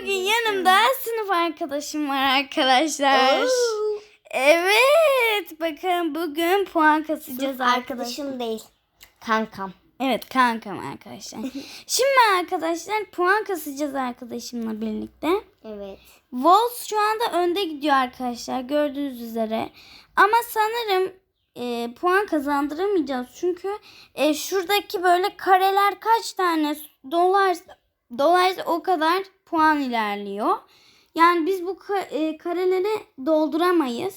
bugün yanımda sınıf arkadaşım var arkadaşlar. Evet bakın bugün puan kasacağız. Arkadaşım değil. Kankam. Evet kankam arkadaşlar. Şimdi arkadaşlar puan kasacağız arkadaşımla birlikte. Evet. Wolves şu anda önde gidiyor arkadaşlar gördüğünüz üzere. Ama sanırım e, puan kazandıramayacağız. Çünkü e, şuradaki böyle kareler kaç tane dolar dolayısıyla o kadar puan ilerliyor. Yani biz bu e, kareleri dolduramayız.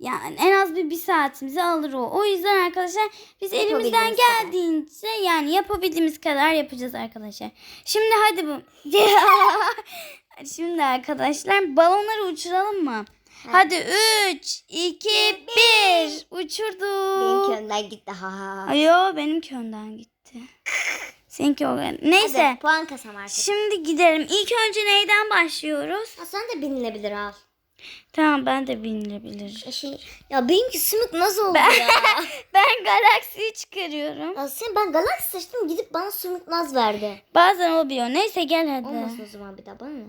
Yani en az bir, bir saatimizi alır o. O yüzden arkadaşlar biz elimizden Yapabildiğimiz kadar. geldiğince yani yapabildiğimiz kadar yapacağız arkadaşlar. Şimdi hadi bu. Şimdi arkadaşlar balonları uçuralım mı? Hadi 3, 2, 1 uçurduk. Benimki önden gitti. Ha. Ayo benimki önden gitti. Seninki o Neyse. Hadi puan kasam artık. Şimdi gidelim. İlk önce neyden başlıyoruz? Ha, sen de binilebilir al. Tamam ben de binilebilir. Ya Şey, ya benimki sümük nasıl oldu ya? Ben galaksiyi çıkarıyorum. ya sen ben galaksi seçtim gidip bana sümük naz verdi. Bazen oluyor. Neyse gel hadi. Olmasın o zaman bir daha bana ne?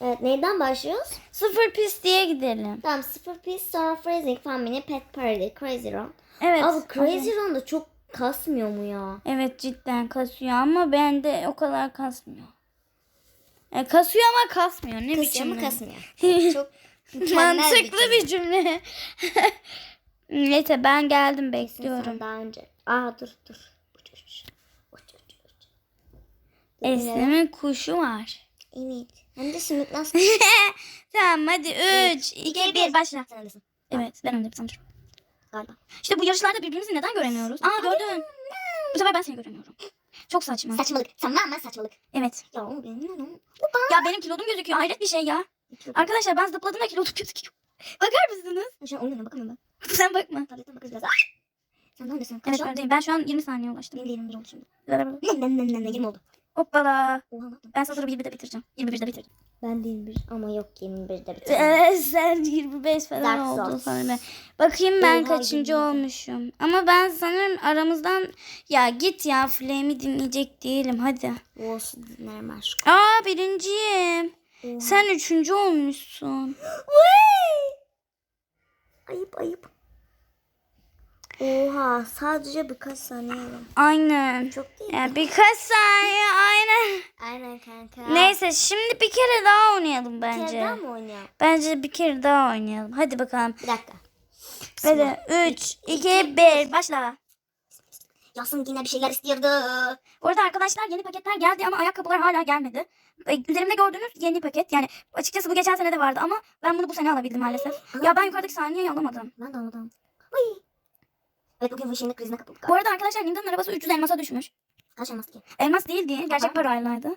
Evet neyden başlıyoruz? Sıfır pis diye gidelim. Tamam sıfır piece sonra phrasing family pet party crazy run. Evet. Abi crazy run da çok kasmıyor mu ya? Evet cidden kasıyor ama bende o kadar kasmıyor. E, kasıyor ama kasmıyor. Ne Kasıyor biçim? laf? kasmıyor? Çok Mantıklı bir cümle. Neyse ben geldim bekliyorum. Sen daha önce. Aa dur dur. Uç uç uç. Uç uç uç. Esnem'in kuşu var. Evet. Hem de sümük nasıl? Tamam hadi 3, 2, 1 başla. Evet ben önde sanırım. Galiba. İşte bu yarışlarda birbirimizi neden göremiyoruz? Aa gördüm. Bu sefer ben seni göremiyorum. Çok saçma. Saçmalık. Tamamen saçmalık. Evet. Ya o benim. Ya benim kilodum gözüküyor. Hayret bir şey ya. Arkadaşlar ben zıpladım ve kilodum gözüküyor. Bakar mısınız? Şu an oynuyorum bakamıyorum ben. Sen bakma. Tabletten bakacağız biraz. Sen neredesin? Kaç Evet öndeyim. Ben şu an 20 saniye ulaştım. Benim de 21 oldu şimdi. Ne ne ne ne ne 20 oldu. Hoppala. Ben sanırım 21'de bitireceğim. 21'de bitirdim. Ben de 21 ama yok 21'de bitirdim. Evet sen 25 falan Dark oldun Souls. sanırım. Bakayım ben Oha, kaçıncı 27. olmuşum. Ama ben sanırım aramızdan ya git ya Flame'i dinleyecek değilim hadi. Olsun dinlerim aşk. Aa birinciyim. Oha. Sen üçüncü olmuşsun. Ayıp ayıp. Oha sadece birkaç saniye var. Aynen. Çok değil. Ya birkaç saniye aynen. Aynen kanka. Neyse şimdi bir kere daha oynayalım Bir kere bence. daha mı oynayalım? Bence bir kere daha oynayalım. Hadi bakalım. Bir dakika. Hadi 3, 2, 1 başla. Yasin yine bir şeyler istiyordu. Bu arada arkadaşlar yeni paketler geldi ama ayakkabılar hala gelmedi. Üzerimde gördüğünüz yeni paket. Yani açıkçası bu geçen sene de vardı ama ben bunu bu sene alabildim maalesef. Ya ben yukarıdaki saniyeyi alamadım. Ben de anladım. Ay. Evet bugün bu krizine kapıldık. Bu arada arkadaşlar Ninda'nın arabası 300 elmasa düşmüş. Kaç elmas ki? Elmas değil diye gerçek paraylaydı.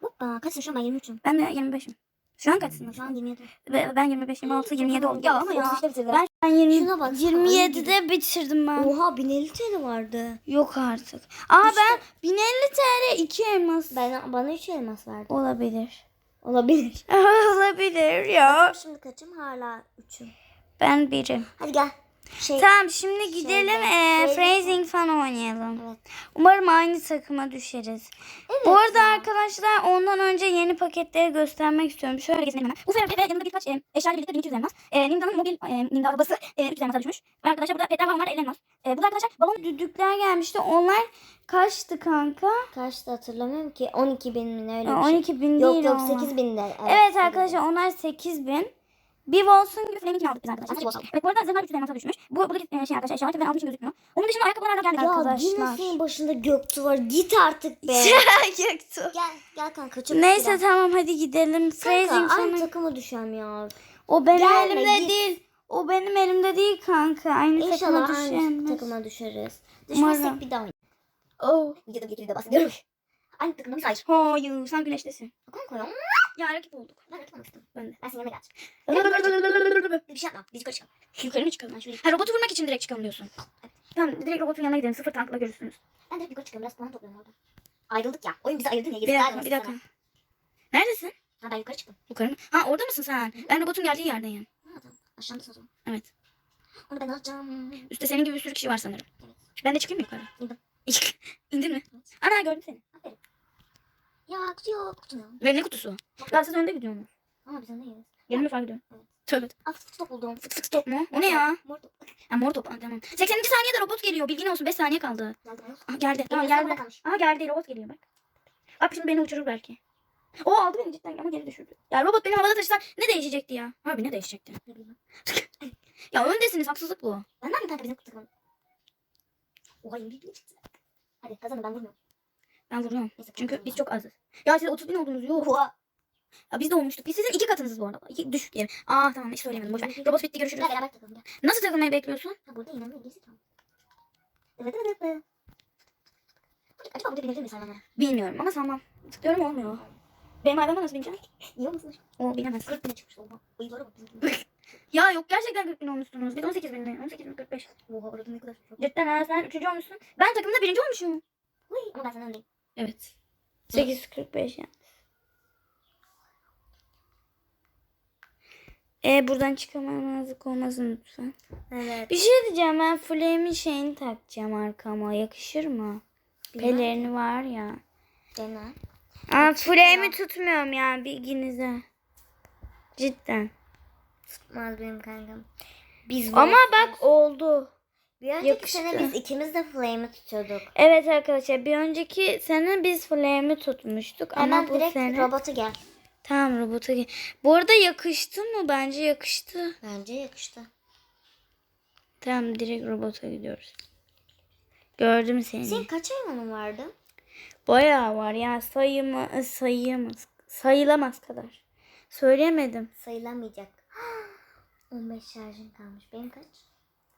Hoppa kaçsın şu an ben 23'üm. Ben de 25'im. Şu an kaçsınız? Şu an 27. Ve Ben 25, 26, 27 oldum. Ya ama ya. 33'te bitirdim. Ben şu an 20, Şuna bak, 27'de bitirdim ben. Oha 1050 TL vardı. Yok artık. Aa ben 1050 TL 2 elmas. Ben, bana 3 elmas verdi. Olabilir. Olabilir. Olabilir ya. Şimdi kaçım hala 3'üm. Ben birim. Hadi gel. Şey, Tamam şimdi gidelim Şeyde, eee phrasing- falan oynayalım. Evet. Umarım aynı takıma düşeriz. Evet Bu arada ya. arkadaşlar ondan önce yeni paketleri göstermek istiyorum. Şöyle gezelim hemen. Bu sefer ve yanında birkaç e, eşyayla birlikte 1200 elmas. E, Ninda'nın mobil e, Ninda arabası e, 300 elmasa düşmüş. Ve arkadaşlar burada petler falan var 50 elmas. E, burada arkadaşlar balon düdükler gelmişti. Onlar kaçtı kanka? Kaçtı hatırlamıyorum ki. 12 bin mi öyle bir şey. 12 bin Yok değil yok onlar. 8 bin de. Evet, Evet bin. arkadaşlar onlar 8000. Bir gibi Flame'inkini aldık biz arkadaşlar. De Wolf aldım. Evet bu arada zırhlar 300 elmasa düşmüş. Bu buradaki e, şey arkadaşlar eşyalar ben aldığım için gözükmüyor. Onun dışında ayakkabılar hala gelmedi Ya arkadaşlar. yine senin başında Göktuğ var. Git artık be. Göktuğ. gel gel kanka çok Neyse güzel. tamam hadi gidelim. Kanka aynı sonra. takıma düşem ya. O benim Gelme, elimde git. değil. O benim elimde değil kanka. Aynı takıma İnşallah aynı takıma düşeriz. Umarım. Düşmezsek bir daha oynayalım. Oh. Videoda bir de bahsediyorum. Aynı takımda mı sayır? Hayır sen güneştesin. Kanka ya. Ya rakip olduk. Ben rakip olmuştum. Ben de. Ben senin yanına geleceğim. Bir şey yapma. Biz yukarı çıkalım. Yukarı mı çıkalım? Ben şöyle Ha robotu vurmak için direkt çıkalım diyorsun. Tamam direkt robotun yanına gidelim. Sıfır tankla görürsünüz. Ben direkt yukarı çıkıyorum. Biraz puan topluyorum orada. Ayrıldık ya. Oyun bizi ayırdı niye? Bir dakika bir dakika. Neredesin? Ha ben yukarı çıktım. Yukarı mı? Ha orada mısın sen? Ben robotun geldiği yerdeyim. Ha tamam. Aşağıdasın o zaman. Evet. Onu ben alacağım. Üstte senin gibi bir sürü kişi var sanırım. Evet. Ben de çıkayım mı yukarı? İndim. İndin mi? Ana gördüm seni. Yok. Yok. Ve ne kutusu? Ya siz önde gidiyorsunuz. Ama biz öndeyiz. Yarım defa gidiyorum. Evet. Tövbe. Aa fıt fıt top buldum. Fıt fıt top mu? O ne ya? Mor top. Ha, mor top. Ha, tamam. 82 saniyede robot geliyor. Bilgin olsun. 5 saniye kaldı. Bu? Aha geldi. Tamam geldi. Aha geldi. Robot geliyor bak. Bak şimdi beni uçurur belki. O aldı beni cidden ama geri düşürdü. Ya robot beni havada taşısa ne değişecekti ya? Harbi ne değişecekti? Ne. Ya öndesiniz haksızlık bu. Ben ne yapayım kanka bizim takımı? Oha 21 bin çıktı. Hadi kazanın ben vurmuyorum. Ben vuruyorum. Çünkü biz çok azız. Ya siz 30 bin oldunuz yok. Oha. Ya biz de olmuştuk. Biz sizin iki katınızız bu arada. İki düşük diyelim. Aa tamam hiç söylemedim. Boş ver. Robot bitti görüşürüz. Gel beraber takalım gel. Nasıl takılmayı bekliyorsun? Ha burada inanmıyorum gerisi tamam. Acaba burada binebilir miyiz hayvanlara? Bilmiyorum ama sanmam. Tıklıyorum olmuyor. Benim hayvana nasıl bineceğim? Yiyor musunuz? O bilemez. 40 bine çıkmış oha. Bıyıklara bak. Ya yok gerçekten 40 bin olmuşsunuz. Biz 18 bin. 18 bin 45. Oha orada ne kadar çok. Cidden ha sen 3. olmuşsun. Ben takımda birinci olmuşum. Uy, ama ben senden öndeyim. Evet. 845 yani. E buradan çıkamamazlık olmasın lütfen. Evet. Bir şey diyeceğim ben Flame'in şeyini takacağım arkama. Yakışır mı? Pelerini var ya. Dene. Aa Flame'i tutmuyorum yani bilginize. Cidden. Tutmaz benim kankam. Biz Ama bak oldu. Bir önceki yakıştı. sene biz ikimiz de flame'i tutuyorduk. Evet arkadaşlar bir önceki sene biz Flame'i tutmuştuk ama Hemen bu direkt sene... robota gel. Tamam robota gel. Bu arada yakıştı mı? Bence yakıştı. Bence yakıştı. Tamam direkt robota gidiyoruz. Gördüm seni. Senin kaç hayvanın vardı? Bayağı var ya sayımı sayımız sayılamaz kadar. Söyleyemedim. Sayılamayacak. 15 şarjın kalmış. Benim kaç?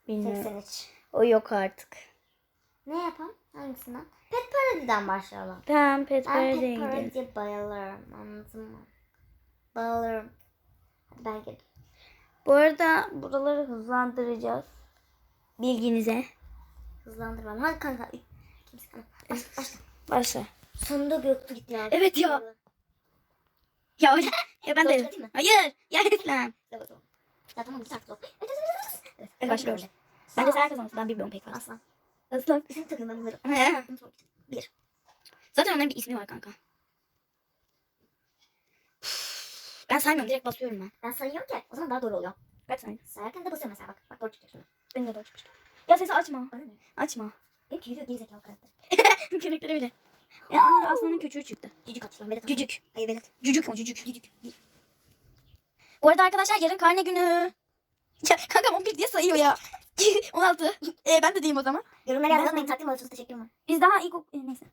Bilmiyorum. 83. O yok artık. Ne yapalım? Hangisinden? Pet Parady'den başlayalım. Tamam pet Ben Parade'ye Pet gidelim. Parady'ye bayılırım. Anladın mı? Bayılırım. Hadi ben girdim. Bu arada buraları hızlandıracağız. Bilginize. Hızlandırmam. Hadi kanka. Kimse kanka. Başla, başla. Başla. Sonunda Göktuğ gitti ya. Evet ya. Ya, ya ben de. Hayır. Ya. Evet, o. Ya tamam bir artık o. Evet, evet, başlıyoruz. böyle. Bence sen kazanırsın. Ben bilmiyorum pek fazla. Aslan. Aslan. Bizim takım ben bunları. Bir. Zaten onların bir ismi var kanka. Ben saymıyorum. Direkt basıyorum ben. Ben sayıyorum ki o zaman daha doğru oluyor. Kaç saniye? Sayarken de basıyorum mesela bak. Bak doğru çıkıyor şimdi. Benim de doğru çıkmıştı. Ya sesi açma. Öyle mi? Açma. Benim geliyor gerizekalı karakter. Karakteri bile. Ya aa, aslanın küçüğü çıktı. Cücük atıyor. Vedat. Cücük. Hayır Vedat. Cücük o cücük. Cücük. Bu arada arkadaşlar yarın karne günü. Ya kankam 11 diye sayıyor ya. 16. Ee, ben de diyeyim o zaman. Yorumlara Ben- yazmayın. Takdim alıyorsunuz. Teşekkür ederim. Biz daha ilk ok- e, neyse.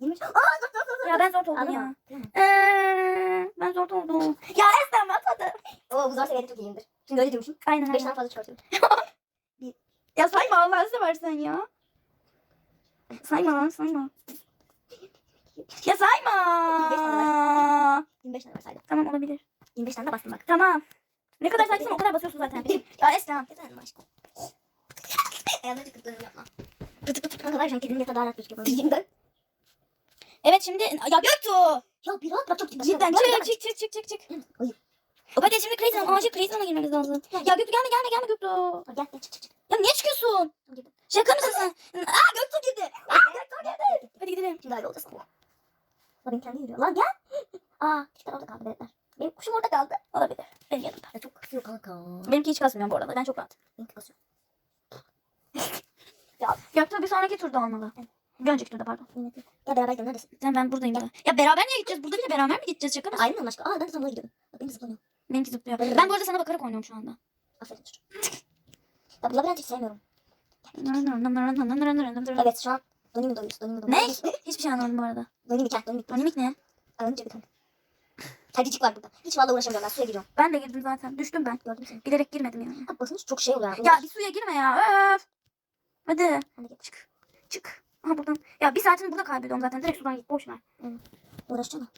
23. Aa dur dur dur. Ya ben zor oldum Aldın ya. mı? Ee, ben zor oldum. Ya Esnem atmadı. Oo bu zor seviyede çok iyiyimdir. Şimdi öyle diyormuşum. Aynen 5 aynen. tane fazla çıkartıyorum. Ya sayma Allah'ını seversen ya. Sayma lan sayma. Ya sayma. 25 tane var saydım. Tamam olabilir. 25 tane de bastım bak. Tamam. Ne kadar saysan o kadar basıyorsun zaten. ya Esnem. Efendim aşkım. Ayağımda tıkıklarını yapma. Kanka var şu an kedinin yatağı daha rahat gözüküyor. Bildiğimden. Evet şimdi ya Göktuğ. Ya bir rahat bırak çok cidden. Cidden çık çık çık çık çık çık. Hayır. Hadi şimdi Crazy'den acil Crazy'den girmemiz lazım. Ya Göktuğ gelme gelme gelme Göktuğ. Gel gel çık çık çık. Ya niye çıkıyorsun? Şaka mısın sen? Aa Göktuğ girdi. Aa Göktuğ girdi. Hadi gidelim. Şimdi ayrı olacağız. Lan kendi yürüyor. Lan gel. Aa küçükler orada kaldı veletler. Benim kuşum orada kaldı. Olabilir. Benim yanımda. Ya kasıyor kanka. Benimki hiç kasmıyor bu arada. Ben çok rahat. Benimki kasıyor. Göktuğ bir sonraki turda olmalı. Bir önceki turda pardon. De- Gel beraber gidelim neredesin? Sen ben buradayım da. Ya beraber niye gideceğiz? Burada bile beraber mi gideceğiz? Şaka mısın? Aynı mı başka? Aa ben de sana gidiyorum. Bak benim de zıplanıyor. Benimki zıplıyor. Ben bu arada sana bakarak oynuyorum şu anda. Aferin çocuğum. ya bu labirent hiç sevmiyorum. Ne? Evet şu an Donimi doyuyoruz. Donimi doyuyoruz. Hiçbir şey anlamadım bu arada. Donimi gel. Donimi. Animik ne? Önce bir kanka. Kedicik var burada. Hiç valla uğraşamıyorum ben. Suya giriyorum. Ben de girdim zaten. Düştüm ben. Gördüm seni. Bilerek girmedim yani. Ha basınç çok şey oluyor. Ya bir suya girme ya. Öf. Hadi. Hadi gel. Çık. Çık. Aha buradan. Ya bir saatini burada kaybediyorum zaten. Direkt sudan git. Boş ver. Uğraşacağım.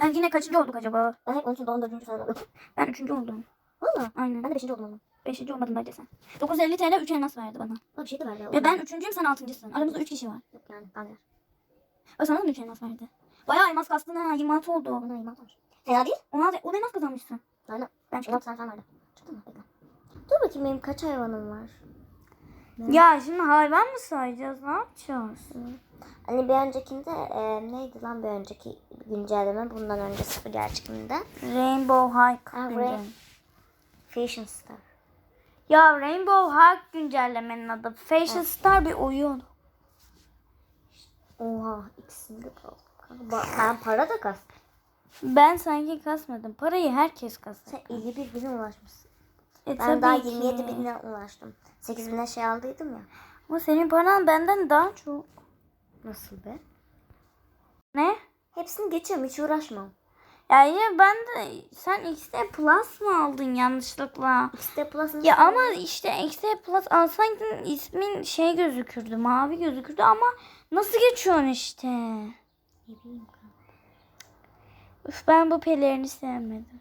Yani yine kaçıncı olduk acaba? Ben hep onun için doğum dördüncü falan oldum. Ben üçüncü oldum. Valla. Aynen. Ben de beşinci oldum oğlum. Beşinci olmadım bence sen. 950 TL 3 elmas verdi bana. Bana bir şey de verdi. ya. Ve ben üçüncüyüm sen altıncısın. Aramızda üç kişi var. Yok yani. De. O sana da mı üç elmas verdi? Bayağı elmas kastın ha. 26 oldu. Ona iman olmuş. Fena değil. 16, o elmas kazanmışsın. Aynen. Ben çıktım. 16 tane falan vardı. Çıktı mı? Bekle. Dur bakayım benim kaç hayvanım var. Ya şimdi hayvan mı sayacağız? Ne yapacağız? Hani bir öncekinde e, neydi lan bir önceki güncelleme bundan önce sıfır gerçekliğinde. Rainbow High Ha, Rain- Fashion Star. Ya Rainbow High güncellemenin adı. Fashion Star bir oyun. Oha ikisinde de Ben para da kastım. Ben sanki kasmadım. Parayı herkes kastı. Sen 51 bine ulaşmışsın. E, Ben daha ki. 27 bine ulaştım. 8 bine şey aldıydım ya. Ama senin paran benden daha çok. Nasıl be? Ne? Hepsini geçiyorum hiç uğraşmam. Ya yine ben de sen XD Plus mı aldın yanlışlıkla? İşte Plus'ın Ya ama işte XD Plus alsaydın ismin şey gözükürdü, mavi gözükürdü ama nasıl geçiyorsun işte? Ne bileyim. Üf ben bu pelerini sevmedim.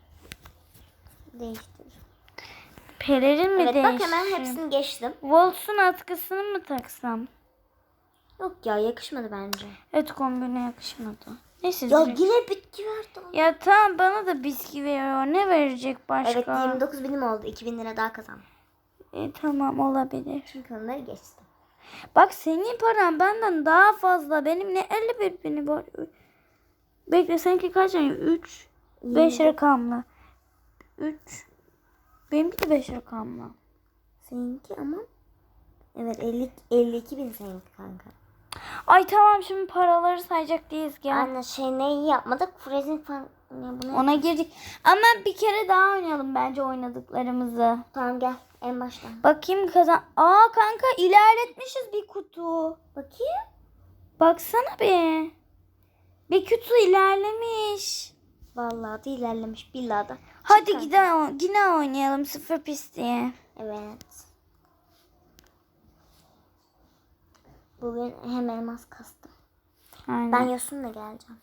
Değiştir. Pelerin mi Evet bak değişti? hemen hepsini geçtim. Wolf'un atkısını mı taksam? Yok ya yakışmadı bence. Evet kombine yakışmadı. Neyse. Ya direkt- yine bitki verdi ona. Ya tamam bana da bisküvi veriyor. Ne verecek başka? Evet 29 binim oldu. 2000 lira daha kazandım. E, tamam olabilir. Çünkü onları geçtim. Bak senin paran benden daha fazla. Benim ne 51 bini var. Bekle seninki kaç tane? 3. 5 rakamlı. 3. Benimki de 5 rakamlı. Seninki ama Evet 50, 52 bin seninki kanka. Ay tamam şimdi paraları sayacak değiliz ya. Anne şey neyi yapmadık? Freezing falan. Bunu Ona girdik. Ama bir kere daha oynayalım bence oynadıklarımızı. Tamam gel en baştan. Bakayım kazan. Aa kanka ilerletmişiz bir kutu. Bakayım. Baksana bir. Bir kutu ilerlemiş. Vallahi da ilerlemiş billahi da. Hadi Çıkar. gidelim, yine oynayalım sıfır pis diye. Evet. Bugün hem elmas kastım. Aynen. Ben Yosun'la geleceğim.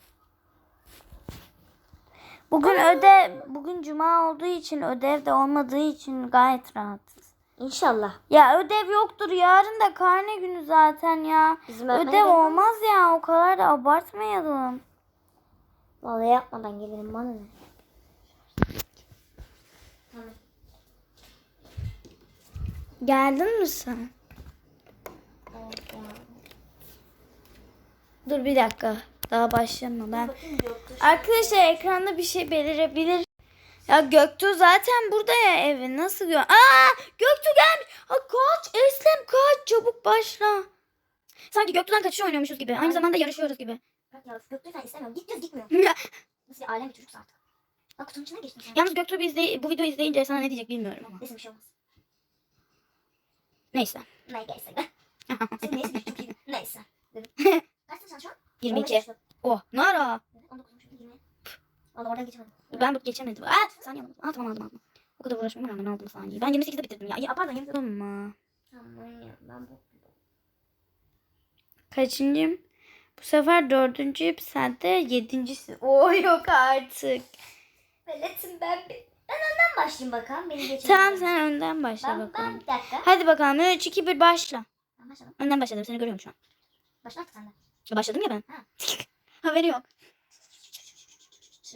Bugün ödev, bugün cuma olduğu için ödev de olmadığı için gayet rahatız. İnşallah. Ya ödev yoktur yarın da karne günü zaten ya. Bizim Ödev olmaz ya o kadar da abartmayalım. Vallahi yapmadan gelirim bana ne? Tamam. Geldin mi sen? Evet. Dur bir dakika. Daha başlama ben. Arkadaşlar ekranda bir şey belirebilir. Ya Göktuğ zaten burada ya evi. Nasıl gö... Aa Göktuğ gelmiş. Ha, kaç Eslem kaç çabuk başla. Sanki Göktuğ'dan kaçış oynuyormuşuz gibi. Aynı zamanda yarışıyoruz gibi. Bak ya Göktuğ sen istemiyorum. Git diyoruz gitmiyor. Nasıl alem bir çocuksun artık. Bak kutunun içine geçtin sen. Yalnız Göktuğ bir izley- bu videoyu izleyince sana ne diyecek bilmiyorum ama. Neyse bir şey olmaz. Neyse. Neyse. Senin neyse bir çok iyi. Neyse. Dedim. Kaçsın sen şu an? 22. Oh ne ara? 19 20. Valla oradan geçemedim. Ben bu geçemedim. Aa saniye aldım. Aa tamam aldım aldım. O kadar uğraşmama rağmen aldım saniye. Ben 28'de bitirdim ya. Ya pardon 28'de ama. Tamam ya ben bu. Kaçıncıyım? Bu sefer dördüncüyüm. Sen de yedincisin. Oo yok artık. Veletim ben. Ben önden başlayayım bakalım. Beni geçelim. Tamam sen önden başla Ben, bakalım. ben bir dakika. Hadi bakalım 3 2 1 başla. Ben başladım. Önden başladım seni görüyorum şu an. Başla artık sen de. Başladım ya ben. Ha. Haberi yok.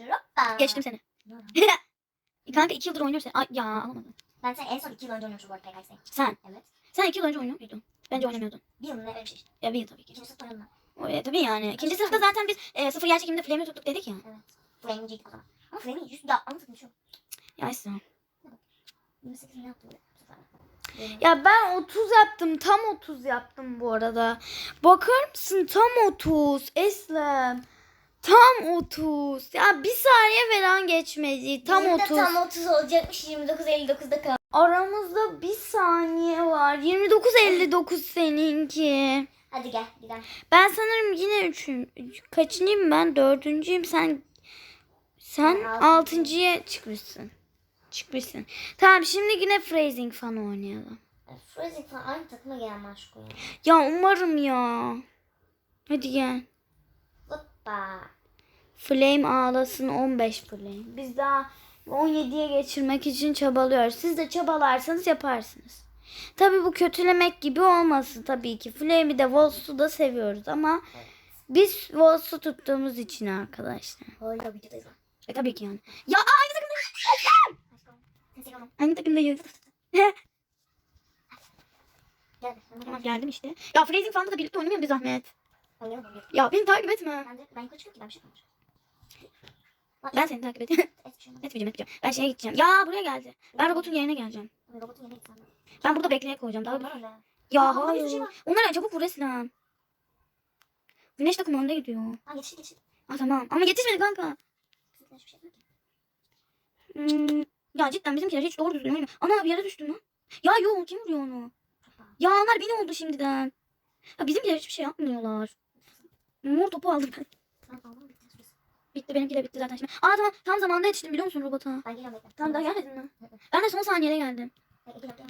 Hoppa. Geçtim seni. Kanka 2 yıldır oynuyorsun. Ay ya alamadım. Ben sen en son 2 yıl önce oynamışım bu arada PKX'de. Sen. Evet. Sen 2 yıl önce oynuyor muydun? Bence oynamıyordun. Bir yıl ne öyle bir şey işte. Ya bir yıl tabii ki. İkinci sınıf oynadım O, e, tabii yani. İkinci sınıfta zaten biz e, sıfır yer çekiminde flame'i tuttuk dedik ya. Evet. Flame'ciydik o zaman. Ama Flame'in yüz ya anlatın şu. Ya işte. 28 ne sefer? Ya ben 30 yaptım. Tam 30 yaptım bu arada. Bakar mısın? Tam 30. Eslem. Tam 30. Ya bir saniye falan geçmedi. Tam de 30. tam 30 olacakmış 29 59'da kaldı. Aramızda bir saniye var. 29.59 seninki. Hadi gel gidelim. Ben sanırım yine üçüm. Kaçıncıyım ben? Dördüncüyüm. Sen sen altıncıyım. altıncıya çıkmışsın. Çıkmışsın. Tamam şimdi yine phrasing falan oynayalım. Freezing falan aynı takıma gelen ya. Ya umarım ya. Hadi gel. Hoppa. Flame ağlasın 15 flame. Biz daha 17'ye geçirmek için çabalıyoruz. Siz de çabalarsanız yaparsınız. Tabii bu kötülemek gibi olmasın tabii ki. Flame'i de Wolves'u da seviyoruz ama biz Wolves'u tuttuğumuz için arkadaşlar. Hala videodayız lan. E tabii ki yani. Ya aynı seviyorum. Aynı takımdayız. Geldim işte. Ya Freezing falan da birlikte oynamayalım bir zahmet. Ya beni takip etme. Ben de ben yukarı çıkıyorum ki ben bir şey yapmamışım. Ben seni takip edeyim. Şey etmeyeceğim etmeyeceğim. Ben şeye gideceğim. Ya buraya geldi. Ben robotun yerine geleceğim. Robotun yerine gitsen. Ben burada bekleye koyacağım. Daha Var öyle. Ya Aa, hayır. şey. Onlar çabuk vur Eslan. Güneş takımı önde gidiyor. Ha yetişti yetişti. Ha tamam. Ama yetişmedi kanka. Şey. Hmm. Ya cidden bizimkiler hiç doğru düzgün oynamıyor. Ana bir yere düştü mü? Ya yok kim vuruyor onu? Ya onlar beni oldu şimdiden. Ya bizimkiler hiçbir şey yapmıyorlar. Mor topu aldım ben. Ben aldım. Bitti benimki de bitti zaten şimdi. Aa tamam tam zamanında yetiştim biliyor musun robota? Ben geliyorum bekle. Tamam daha gelmedin mi? Ben de son saniyede geldim.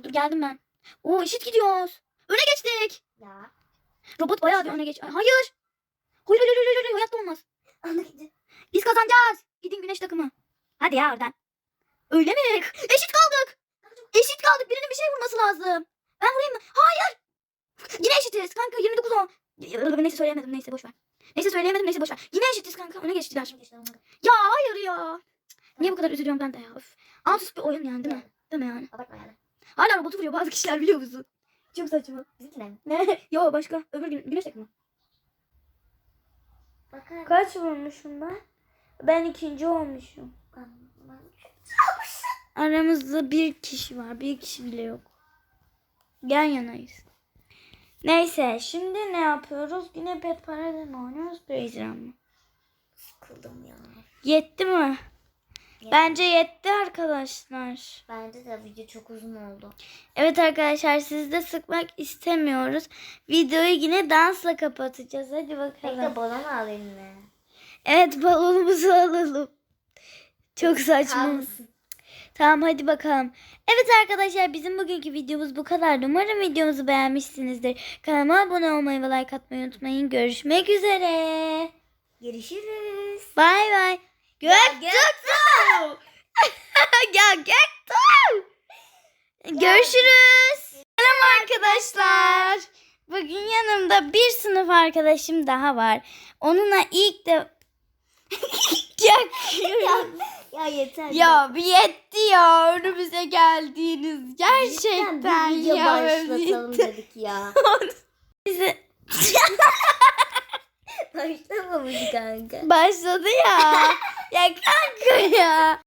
Dur geldim ben. Oo eşit gidiyoruz. Öne geçtik. Ya. Robot bayağı bir öne geç. Ay, Hayır. Hayır hayır hayır hayır hayatta olmaz. Biz kazanacağız. Gidin güneş takımı. Hadi ya oradan. Öyle mi? Eşit kaldık. Eşit kaldık. Birinin bir şey vurması lazım. Ben vurayım mı? Hayır. Yine eşitiz kanka 29 10. Neyse söyleyemedim neyse boş ver. Neyse söyleyemedim neyse boş ver. Yine eşitiz kanka öne geçtiler. Ya hayır ya. Niye bu kadar üzülüyorum ben de ya. Öf. Alt üst bir oyun yani değil mi? Değil mi yani? Abartma yani. Hala robotu vuruyor bazı kişiler biliyor musun? Çok saçma. Bizimkiler mi? Ne? Yo başka. Öbür gün güneş. Bakar. Kaç vurmuşum ben? Ben ikinci olmuşum. Aramızda bir kişi var. Bir kişi bile yok. Yan yanayız. Neyse şimdi ne yapıyoruz? Yine Pet Parade mi oynuyoruz? Brazen mı? Sıkıldım ya. Yetti mi? Bence yetti arkadaşlar. Bence de video çok uzun oldu. Evet arkadaşlar sizi de sıkmak istemiyoruz. Videoyu yine dansla kapatacağız. Hadi bakalım. Bekle balon alayım mı? Evet balonumuzu alalım. Çok saçma. Kalmasın. Tamam hadi bakalım. Evet arkadaşlar bizim bugünkü videomuz bu kadar. Umarım videomuzu beğenmişsinizdir. Kanalıma abone olmayı ve like atmayı unutmayın. Görüşmek üzere. Görüşürüz. Bay bay. Göktuğ. ya Göktuğ. Görüşürüz. Selam arkadaşlar. Bugün yanımda bir sınıf arkadaşım daha var. Onunla ilk de... ya, Ya yeter. ya bir yetti ya önümüze geldiğiniz. Gerçekten bir video ya. başlatalım dedik ya. Bizi Başlamamış kanka. başladı ya. ya kanka ya.